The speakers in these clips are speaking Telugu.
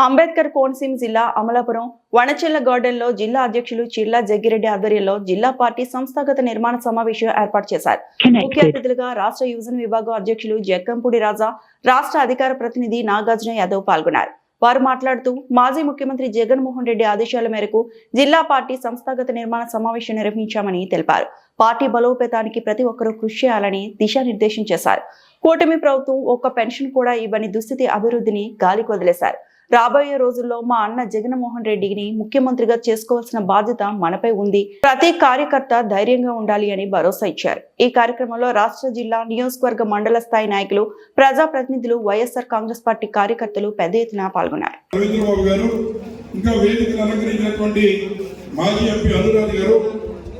అంబేద్కర్ కోనసీమ జిల్లా అమలాపురం వనచెల్ల గార్డెన్లో జిల్లా అధ్యక్షులు చిర్లా జగ్గిరెడ్డి ఆధ్వర్యంలో జిల్లా పార్టీ సంస్థాగత నిర్మాణ సమావేశం ఏర్పాటు చేశారు. ముఖ్య అతిథులుగా రాష్ట్ర యువజన విభాగం అధ్యక్షులు జక్కంపూడి రాజా రాష్ట్ర అధికార ప్రతినిధి నాగార్జున యాదవ్ పాల్గొన్నారు. వారు మాట్లాడుతూ మాజీ ముఖ్యమంత్రి జగన్మోహన్ రెడ్డి ఆదేశాల మేరకు జిల్లా పార్టీ సంస్థాగత నిర్మాణ సమావేశం నిర్వహించామని తెలిపారు. పార్టీ బలోపేతానికి ప్రతి ఒక్కరూ కృషి చేయాలని దిశానిర్దేశం చేశారు. కూటమి ప్రభుత్వం ఒక్క పెన్షన్ కూడా ఇవ్వని దుస్థితి అభివృద్ధిని గాలికి వదిలేశారు. రాబోయే రోజుల్లో మా అన్న జగన్మోహన్ రెడ్డిని ముఖ్యమంత్రిగా చేసుకోవాల్సిన బాధ్యత మనపై ఉంది. ప్రతి కార్యకర్త ధైర్యంగా ఉండాలి అని భరోసా ఇచ్చారు. ఈ కార్యక్రమంలో రాష్ట్ర జిల్లా నియోజకవర్గ మండల స్థాయి నాయకులు ప్రజాప్రతినిధులు వైఎస్ఆర్ కాంగ్రెస్ పార్టీ కార్యకర్తలు పెద్ద ఎత్తున పాల్గొన్నారు. ఇంకా వేదికను అలంకరించినటువంటి మాజీ ఎంపీ అనురాధ్ గారు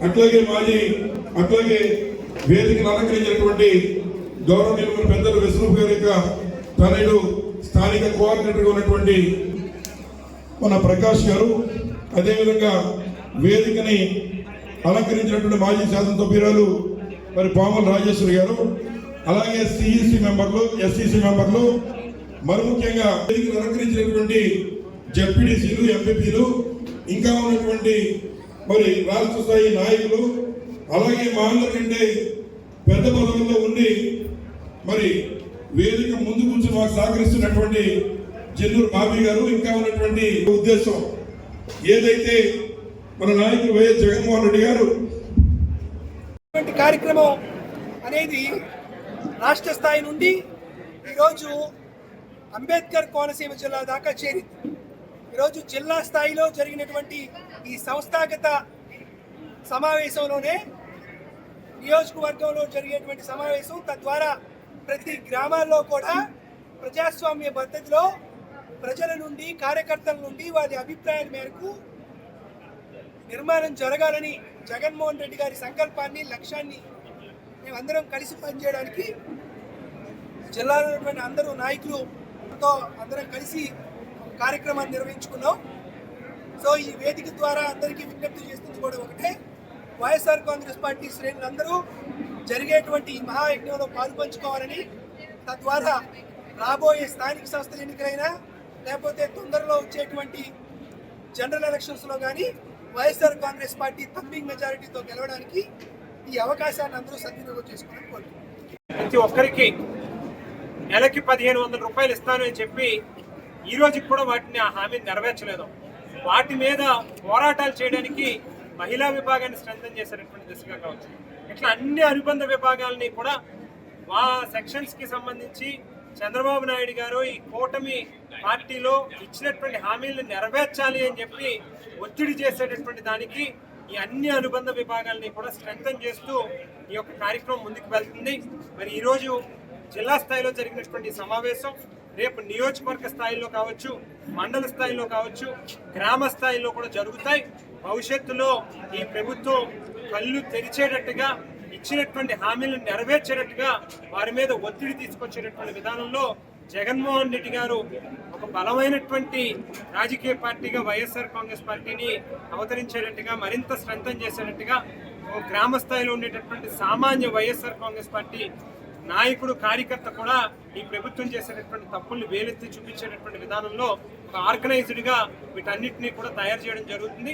అట్లాగే మాజీ అట్లాగే వేదికను అలంకరించినటువంటి పెద్దలు విష్ణు గారి యొక్క తనయుడు స్థానిక కోఆర్డినేటర్గా ఉన్నటువంటి మన ప్రకాష్ గారు అదేవిధంగా వేదికని అలంకరించినటువంటి మాజీ శాసనసభ్యురాలు మరి పాముల రాజేశ్వరి గారు అలాగే సిఈసి మెంబర్లు ఎస్ఈసి మెంబర్లు మరి ముఖ్యంగా వేదికను అలంకరించినటువంటి జడ్పీడీసీలు ఎంపీపీలు ఇంకా ఉన్నటువంటి మరి రాష్ట్ర స్థాయి నాయకులు అలాగే మా అందరికంటే పెద్ద పదవుల్లో ఉండి మరి వేదిక ముందు కూర్చొని మాకు సహకరిస్తున్నటువంటి చెన్నూరు బాబీ గారు ఇంకా ఉన్నటువంటి ఉద్దేశం ఏదైతే మన నాయకులు వైఎస్ జగన్మోహన్ రెడ్డి గారు ఇటువంటి కార్యక్రమం అనేది రాష్ట్ర స్థాయి నుండి ఈరోజు అంబేద్కర్ కోనసీమ జిల్లా దాకా చేరింది. ఈరోజు జిల్లా స్థాయిలో జరిగినటువంటి ఈ సంస్థాగత సమావేశంలోనే నియోజకవర్గంలో జరిగేటువంటి సమావేశం తద్వారా ప్రతి గ్రామాల్లో కూడా ప్రజాస్వామ్య పద్ధతిలో ప్రజల నుండి కార్యకర్తల నుండి వారి అభిప్రాయాల మేరకు నిర్మాణం జరగాలని జగన్మోహన్ రెడ్డి గారి సంకల్పాన్ని లక్ష్యాన్ని మేమందరం కలిసి పనిచేయడానికి జిల్లాలో ఉన్నటువంటి అందరూ నాయకులుతో అందరం కలిసి కార్యక్రమాన్ని నిర్వహించుకున్నాం. సో ఈ వేదిక ద్వారా అందరికీ విజ్ఞప్తి చేస్తుంది కూడా ఒకటే. వైఎస్ఆర్ కాంగ్రెస్ పార్టీ శ్రేణులందరూ జరిగేటువంటి ఈ మహాయజ్ఞంలో పాల్పంచుకోవాలని తద్వారా రాబోయే స్థానిక సంస్థల ఎన్నికలైనా లేకపోతే తొందరలో వచ్చేటువంటి జనరల్ ఎలక్షన్స్లో కానీ వైఎస్ఆర్ కాంగ్రెస్ పార్టీ థంబింగ్ మెజారిటీతో గెలవడానికి ఈ అవకాశాన్ని అందరూ సద్వినియోగం చేసుకోవాలని కోరుకుంటున్నారు ప్రతి ఒక్కరికి నెలకి పదిహేను వందల రూపాయలు ఇస్తాను అని చెప్పి ఈ రోజుకి కూడా వాటిని ఆ హామీని నెరవేర్చలేదు. వాటి మీద పోరాటాలు చేయడానికి మహిళా విభాగాన్ని స్ట్రెంగ్ చేసేటటువంటి దిశగా కావచ్చు. ఇట్లా అన్ని అనుబంధ విభాగాలని కూడా మా సెక్షన్స్కి సంబంధించి చంద్రబాబు నాయుడు గారు ఈ కూటమి పార్టీలో ఇచ్చినటువంటి హామీలను నెరవేర్చాలి అని చెప్పి ఒత్తిడి చేసేటటువంటి దానికి ఈ అన్ని అనుబంధ విభాగాలని కూడా స్ట్రెంథన్ చేస్తూ ఈ యొక్క కార్యక్రమం ముందుకు వెళ్తుంది. మరి ఈరోజు జిల్లా స్థాయిలో జరిగినటువంటి సమావేశం రేపు నియోజకవర్గ స్థాయిలో కావచ్చు మండల స్థాయిలో కావచ్చు గ్రామ స్థాయిలో కూడా జరుగుతాయి. భవిష్యత్తులో ఈ ప్రభుత్వం కళ్ళు తెరిచేటట్టుగా ఇచ్చినటువంటి హామీలను నెరవేర్చేటట్టుగా వారి మీద ఒత్తిడి తీసుకొచ్చేటటువంటి విధానంలో జగన్మోహన్ రెడ్డి గారు ఒక బలమైనటువంటి రాజకీయ పార్టీగా వైఎస్ఆర్ కాంగ్రెస్ పార్టీని అవతరించేటట్టుగా మరింత స్ట్రెంథన్ చేసేటట్టుగా గ్రామ స్థాయిలో ఉండేటటువంటి సామాన్య వైఎస్ఆర్ కాంగ్రెస్ పార్టీ నాయకుడు కార్యకర్త కూడా ఈ ప్రభుత్వం చేసేటటువంటి తప్పుల్ని వేలెత్తి చూపించేటటువంటి విధానంలో ఒక ఆర్గనైజ్డ్గా వీటన్నిటిని కూడా తయారు చేయడం జరుగుతుంది.